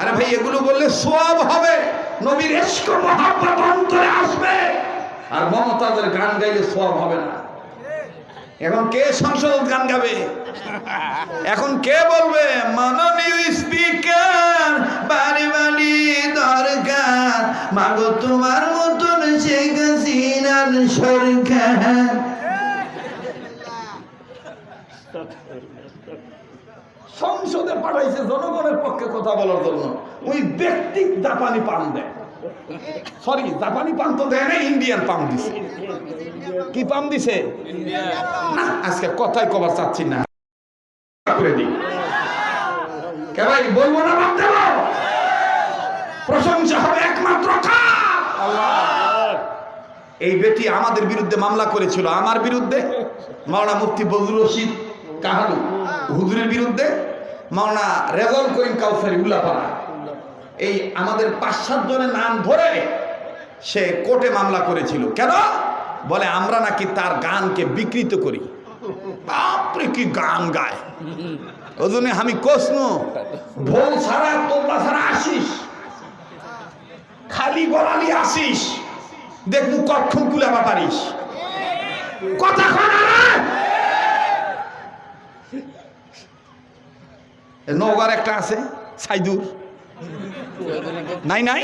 আরে ভাই, এগুলো বললে সব হবে। নবীর এস্ক মহাব্বত অন্তরে আসবে। আর মমতাজের গান গাইলে সব হবে না। এখন কে সংসদ গান গাবে? এখন কে বলবে? মাননীয় স্পিকার বাড়ি বাড়ি দরকার। মাগো, তোমার মতন শেখ হাসিনার সরকার। সংসদে পাঠাইছে জনগণের পক্ষে কথা বলার জন্য। ওই ব্যক্তি জাপানি পান দেয়। সরি জাপানি পান তো দেয় না ইন্ডিয়ান পান দিছে। কি পান দিছে? না, আজকে কথাই কবার চাচ্ছি না। ভাই, বলব না বাদ দেব প্রশংসা হবে একমাত্র এই বেটি আমাদের বিরুদ্ধে মামলা করেছিল। আমার বিরুদ্ধে? মাওলানা মুফতি বজরুল রশিদ কাহালু। হুজুরের বিরুদ্ধে? মাওলানা রেজল করিম কাউসারি উল্লাপাড়া। এই আমাদের পাঁচ সাত জনের নাম ধরে সে কোর্টে মামলা করেছিল। কেন? বলে আমরা নাকি তার গানকে বিকৃত করি। বাপরে, কি গান গায়। ওই জন্য আমি কোসনু ভোল ছাড়া তোমরা ছাড়া আসিস। খালি গলালি আসিস। দেখব কখন কুলাবা পারিস। কথা নওগার একটা আছে সাইদুর। নাই নাই?